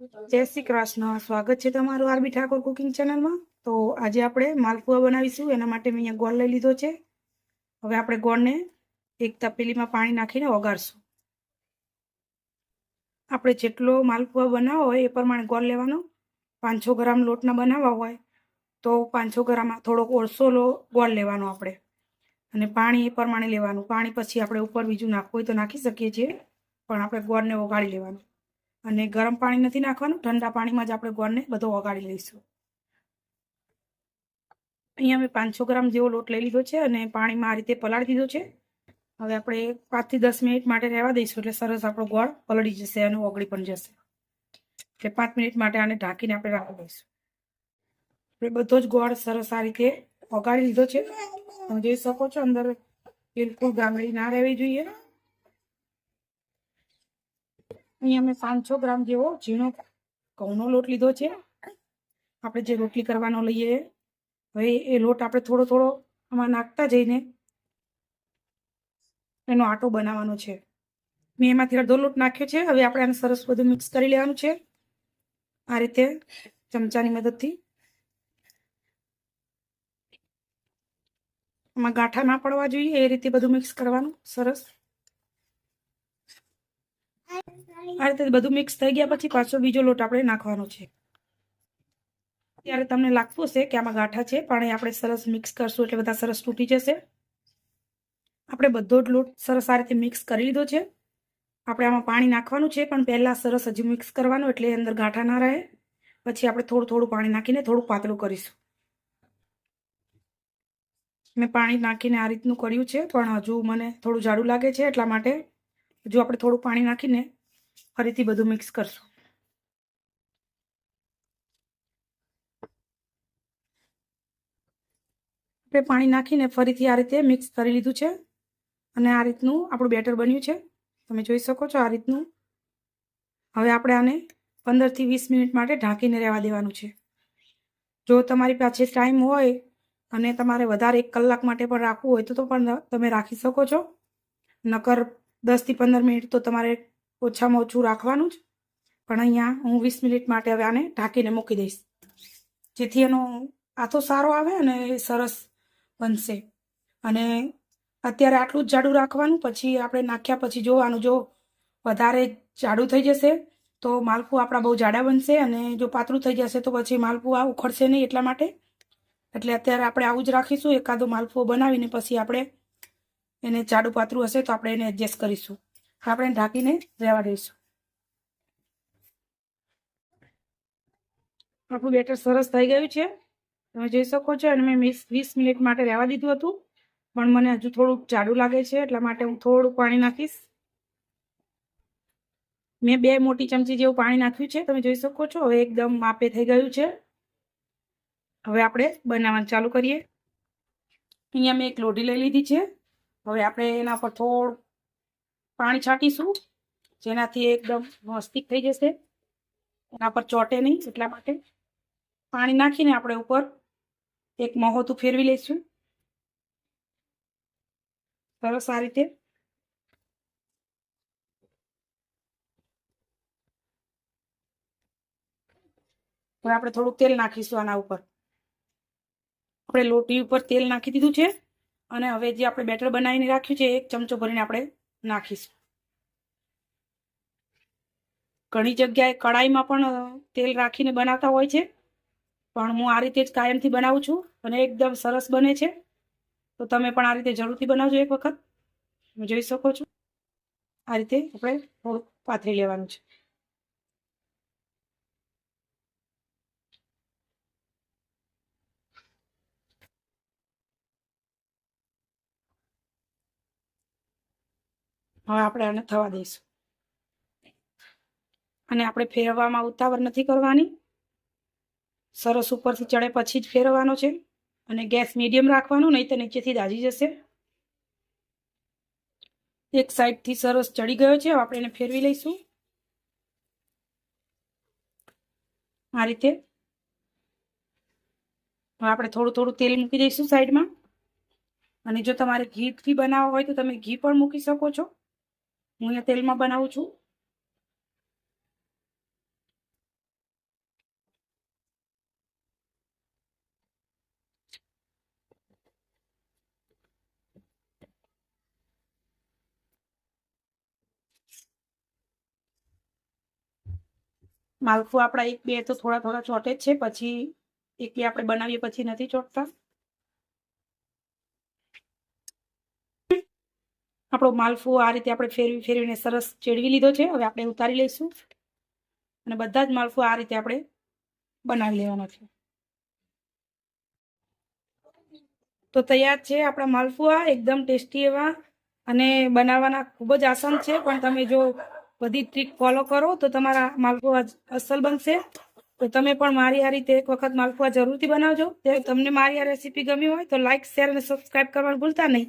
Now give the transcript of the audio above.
જય શ્રી કૃષ્ણ. સ્વાગત છે તમારું આરબી ઠાકોર કુકિંગ ચેનલમાં. તો આજે આપણે માલપુઆ બનાવીશું. એના માટે મેં અહીંયા ગોળ લઈ લીધો છે. હવે આપણે ગોળને એક તપેલીમાં પાણી નાખીને ઓગાળશું આપણે જેટલો માલપુઆ બનાવવો હોય એ પ્રમાણે ગોળ લેવાનો. પાંચસો ગ્રામ લોટના બનાવવા હોય તો પાંચસો ગ્રામ થોડોક ઓળસો લો ગોળ લેવાનો આપણે. અને પાણી એ પ્રમાણે લેવાનું. પાણી પછી આપણે ઉપર બીજું નાખવું હોય તો નાખી શકીએ છીએ. પણ આપણે ગોળને ઓગાળી લેવાનું. અને ગરમ પાણી નથી નાખવાનું, ઠંડા પાણીમાં જ આપણે ગોળને બધો ઓગાળી લઈશું. અહીંયા મેં પાંચસો ગ્રામ જેવો લોટ લઈ લીધો છે અને પાણીમાં આ રીતે પલાળી દીધો છે. હવે આપણે પાંચથી દસ મિનિટ માટે રહેવા દઈશું, એટલે સરસ આપણો ગોળ પલળી જશે અને ઓગળી પણ જશે. એટલે પાંચ મિનિટ માટે આને ઢાંકીને આપણે રાખી દઈશું. આપણે બધો જ ગોળ સરસ આ રીતે ઓગાળી લીધો છે. તમે જોઈ શકો છો અંદર બિલકુલ ગામડી ના રહેવી જોઈએ. અહીંયા મેં પાંચસો ગ્રામ જેવો ઝીણો ઘઉંનો લોટ લીધો છે. આપણે જે રોટલી કરવાનો લઈએ, હવે એ લોટ આપણે થોડો થોડો આમાં નાખતા જઈને એનો આટો બનાવવાનો છે. મેં એમાંથી અડધો લોટ નાખ્યો છે. હવે આપણે આને સરસ બધું મિક્સ કરી લેવાનું છે. આ રીતે ચમચાની મદદથી. આમાં ગાંઠા ના પડવા જોઈએ, એ રીતે બધું મિક્સ કરવાનું સરસ. આ રીતે બધું મિક્સ થઈ ગયા પછી પાછો બીજો લોટ આપણે નાખવાનો છે. ત્યારે તમને લાગતું હશે કે આમાં ગાંઠા છે, પણ આપણે સરસ મિક્સ કરશું એટલે બધા સરસ તૂટી જશે. આપણે બધો જ લોટ સરસ આ રીતે મિક્સ કરી લીધો છે. આપણે આમાં પાણી નાખવાનું છે, પણ પહેલાં સરસ હજી મિક્સ કરવાનું એટલે અંદર ગાંઠા ના રહે. પછી આપણે થોડું થોડું પાણી નાખીને થોડું પાતળું કરીશું. મેં પાણી નાખીને આ રીતનું કર્યું છે, પણ હજુ મને થોડું જાડું લાગે છે એટલા માટે. હજુ આપણે થોડું પાણી નાખીને ફરીથી બધું મિક્સ કરશું. આપણે પાણી નાખીને ફરીથી આ રીતે મિક્સ કરી લીધું છે. અને આ રીતનું આપણું બેટર બન્યું છે. તમે જોઈ શકો છો આ રીતનું. હવે આપણે આને પંદરથી વીસ મિનિટ માટે ઢાંકીને રહેવા દેવાનું છે. જો તમારી પાસે ટાઈમ હોય અને તમારે વધારે એક કલાક માટે પણ રાખવું હોય તો પણ તમે રાખી શકો છો. નકર દસથી પંદર મિનિટ તો તમારે ઓછામાં ઓછું રાખવાનું જ. પણ અહીંયા હું વીસ મિનિટ માટે હવે આને ઢાંકીને મૂકી દઈશ. જેથી એનો આથો સારો આવે અને સરસ બનશે. અને અત્યારે આટલું જ જાડું રાખવાનું, પછી આપણે નાખ્યા પછી જોવાનું, જો વધારે જાડું થઈ જશે તો માલપુ આપણા બહુ જાડા બનશે અને જો પાતળું થઈ જશે તો પછી માલપુઆ ઉખડશે નહીં એટલા માટે. એટલે અત્યારે આપણે આવું જ રાખીશું, એકાદો માલપુઓ બનાવીને પછી આપણે એને જાડું પાતળું હશે તો આપણે એને એડજસ્ટ કરીશું. આપણે ઢાંકીને રહેવા દઈશું. આપણું બેટર સરસ થઈ ગયું છે. તમે જોઈ શકો છો અને મેં વીસ વીસ મિનિટ માટે રહેવા દીધું હતું. પણ મને હજુ થોડુંક જાડું લાગે છે, એટલા માટે હું થોડું પાણી નાખીશ. મેં બે મોટી ચમચી જેવું પાણી નાખ્યું છે. તમે જોઈ શકો છો, હવે એકદમ માપે થઈ ગયું છે. હવે આપણે બનાવવાનું ચાલુ કરીએ. અહીંયા મેં એક લોઢી લઈ લીધી છે. હવે આપણે એના પર થોડું પાણી છાંટીશું. જેનાથી એકદમ મસ્તિક થઈ જશે. એના પર ચોટે નહીં, એટલા માટે પાણી નાખીને આપણે ઉપર એક મહોતું ફેરવી લઈશું. સરસ આ રીતે. હવે આપણે થોડુંક તેલ નાખીશું આના ઉપર. આપણે લોટી ઉપર તેલ નાખી દીધું છે. અને હવે જે આપણે બેટર બનાવીને રાખ્યું છે, એક ચમચો ભરીને આપણે નાખીશું. ઘણી જગ્યાએ કડાઈમાં પણ તેલ રાખીને બનાવતા હોય છે. પણ હું આ રીતે જ કાયમથી બનાવું છું અને એકદમ સરસ બને છે. તો તમે પણ આ રીતે જરૂરથી બનાવજો એક વખત. જોઈ શકો છો. આ રીતે આપણે થોડુંક પાથરી લેવાનું છે. હવે આપણે આને થવા દઈશું. અને આપણે ફેરવવામાં ઉતાવળ નથી કરવાની. સરસ ઉપરથી ચડે પછી જ ફેરવવાનો છે. અને ગેસ મીડિયમ રાખવાનો નહીં તો નીચેથી દાજી જશે. એક સાઈડથી સરસ ચડી ગયો છે. આપણે એને ફેરવી લઈશું. આ રીતે. આપણે થોડું થોડું તેલ મૂકી દઈશું સાઈડમાં. અને જો તમારે ઘીથી બનાવવા હોય તો તમે ઘી પણ મૂકી શકો છો. હું અહીંયા તેલમાં બનાવું છું. માલખું આપણા એક બે તો થોડા થોડા ચોટે જ છે, પછી એક બે આપણે બનાવીએ, પછી નથી ચોટતા. આપણો માલફો આ રીતે આપણે ફેરવી, ફેરવીને સરસ ચેડવી લીધો છે. હવે આપણે ઉતારી લઈશું. અને બધા જ માલફો આ રીતે આપણે બનાવી લેવાના છે. તો તૈયાર છે આપણા માલફુઆ, એકદમ ટેસ્ટી એવા અને બનાવવાના ખૂબ જ આસાન છે. પણ તમે જો બધી ટ્રીક ફોલો કરો તો તમારા માલફુઆ અસલ બનશે. તો તમે પણ મારી આ રીતે એક વખત માલપુઆ જરૂરથી બનાવજો. તમને મારી આ રેસીપી ગમી હોય તો લાઇક શેર અને સબસ્ક્રાઇબ કરવાનું ભૂલતા નહીં.